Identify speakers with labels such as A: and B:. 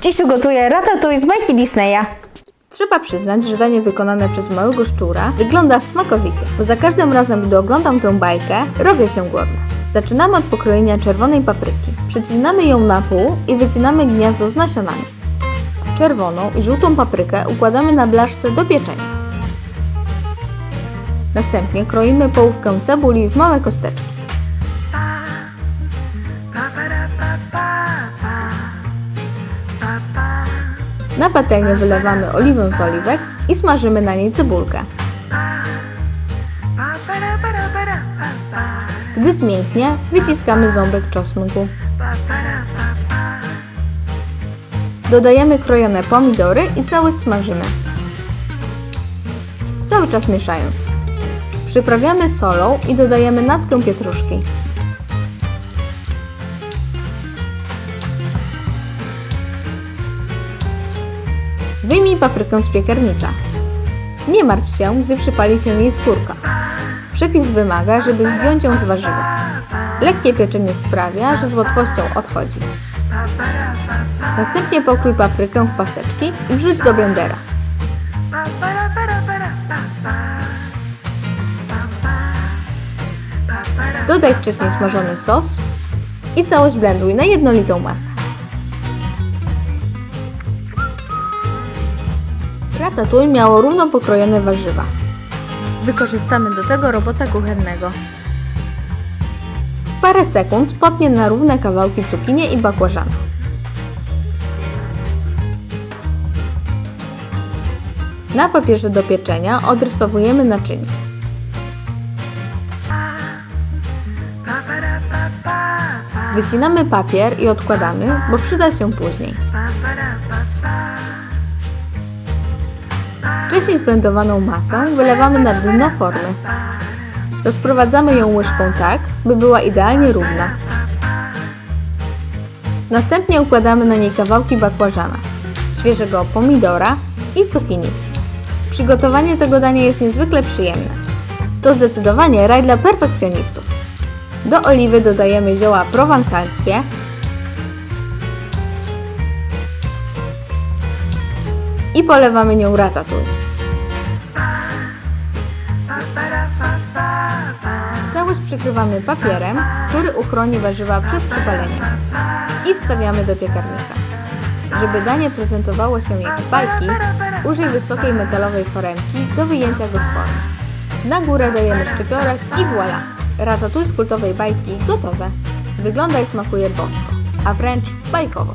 A: Dziś ugotuję ratatouille z bajki Disneya.
B: Trzeba przyznać, że danie wykonane przez małego szczura wygląda smakowicie, bo za każdym razem, gdy oglądam tę bajkę, robię się głodna. Zaczynamy od pokrojenia czerwonej papryki. Przecinamy ją na pół i wycinamy gniazdo z nasionami. Czerwoną i żółtą paprykę układamy na blaszce do pieczenia. Następnie kroimy połówkę cebuli w małe kosteczki. Na patelnię wylewamy oliwę z oliwek i smażymy na niej cebulkę. Gdy zmięknie, wyciskamy ząbek czosnku. Dodajemy krojone pomidory i całość smażymy. Cały czas mieszając. Przyprawiamy solą i dodajemy natkę pietruszki. Wyjmij paprykę z piekarnika. Nie martw się, gdy przypali się jej skórka. Przepis wymaga, żeby zdjąć ją z warzywa. Lekkie pieczenie sprawia, że z łatwością odchodzi. Następnie pokrój paprykę w paseczki i wrzuć do blendera. Dodaj wcześniej smażony sos i całość blenduj na jednolitą masę. Ratatouille miało równo pokrojone warzywa. Wykorzystamy do tego robota kuchennego. W parę sekund potnie na równe kawałki cukinie i bakłażana. Na papierze do pieczenia odrysowujemy naczynie. Wycinamy papier i odkładamy, bo przyda się później. Wcześniej zblendowaną masę wylewamy na dno formy. Rozprowadzamy ją łyżką tak, by była idealnie równa. Następnie układamy na niej kawałki bakłażana, świeżego pomidora i cukinii. Przygotowanie tego dania jest niezwykle przyjemne. To zdecydowanie raj dla perfekcjonistów. Do oliwy dodajemy zioła prowansalskie, i polewamy nią ratatouille. Całość przykrywamy papierem, który uchroni warzywa przed przypaleniem i wstawiamy do piekarnika. Żeby danie prezentowało się jak z bajki, użyj wysokiej metalowej foremki do wyjęcia go z formy. Na górę dajemy szczypiorek i voilà! Ratatouille z kultowej bajki gotowe. Wygląda i smakuje bosko, a wręcz bajkowo.